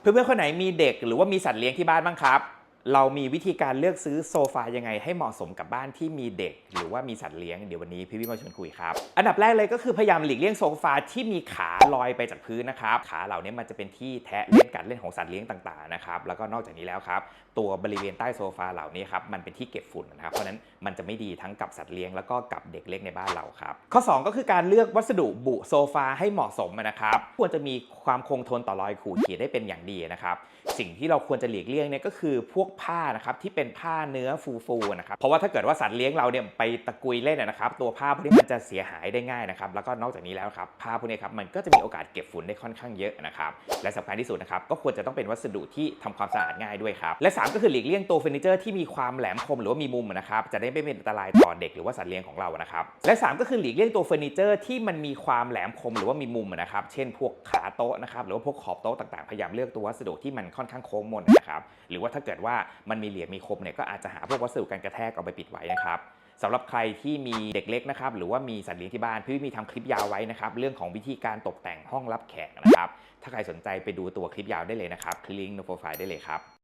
เพื่อนๆคนไหนมีเด็กหรือว่ามีสัตว์เลี้ยงที่บ้านบ้างครับ เรามีวิธีการเลือกซื้อโซฟายังไงให้เหมาะสมกับบ้านที่มีเด็ก หรือว่ามีสัตว์เลี้ยงเดี๋ยววันนี้พี่วิมาชวนคุยครับ อันดับแรกเลยก็คือพยายามหลีกเลี่ยงโซฟาที่มีขาลอยไปจากพื้นนะครับ ขาเหล่านี้มันจะเป็นที่แทะเล่นกัดเล่นของสัตว์เลี้ยงต่างๆนะครับแล้วก็นอกจากนี้แล้วครับ ตัวบริเวณใต้โซฟาเหล่านี้ครับมันเป็นที่เก็บฝุ่นนะครับเพราะฉะนั้นมันจะไม่ดีทั้งกับสัตว์เลี้ยงแล้วก็กับเด็กเล็กในบ้านเราครับข้อ 2 ก็คือการเลือกวัสดุบุโซฟาให้เหมาะสมนะครับควรจะมีความคงทนต่อรอยขูดขีดได้เป็นอย่างดีนะครับสิ่งที่เราควรจะหลีกเลี่ยงเนี่ยก็คือพวกผ้านะครับที่เป็นผ้าเนื้อฟูๆนะครับเพราะว่าถ้าเกิดว่าสัตว์เลี้ยงเราเนี่ยไปตะกุยเล่นนะนะครับตัวผ้าพวกนี้มันจะเสียหายได้ง่ายนะครับแล้วก็นอกจากนี้แล้วครับผ้าพวกนี้ครับมันก็จะมีโอกาสเก็บฝุ่นได้ค่อนข้างเยอะนะครับและสำคัญที่สุดนะครับก็ควรจะต้องเป็นวัสดุที่ทำความสะอาดง่ายด้วยครับและ 3 ก็คือหลีกเลี่ยงตัวเฟอร์นิเจอร์ที่มีความแหลมคมหรือว่ามีมุมนะครับจะได้ไม่เป็นอันตรายต่อเด็กหรือว่าสัตว์เลี้ยงของเรานะครับและ 3 ก็คือหลีกเลี่ยงตัวเฟอร์นิเจอร์ที่มันมีความแหลมคมหรือว่ามีมุมนะครับเช่น พวกขาโต๊ะนะครับหรือว่าพวกขอบโต๊ะต่างๆพยายามเลือกตัววัสดุที่มันค่อนข้างโค้งมนนะครับหรือว่าถ้าเกิดว่ามันมีเหลี่ยมมีคมเนี่ยก็อาจจะหาพวกวัสดุการกระแทกเอาไปปิดไว้นะครับสำหรับใครที่มีเด็กเล็กนะครับหรือว่ามีสัตว์เลี้ยงที่บ้านพี่มีทำคลิปยาวไว้นะครับเรื่องของวิธีการตกแต่งห้องรับแขกนะครับถ้าใครสนใจไปดูตัวคลิปยาวได้เลยนะครับคลิกลิงก์ในโปรไฟล์ได้เลยครับ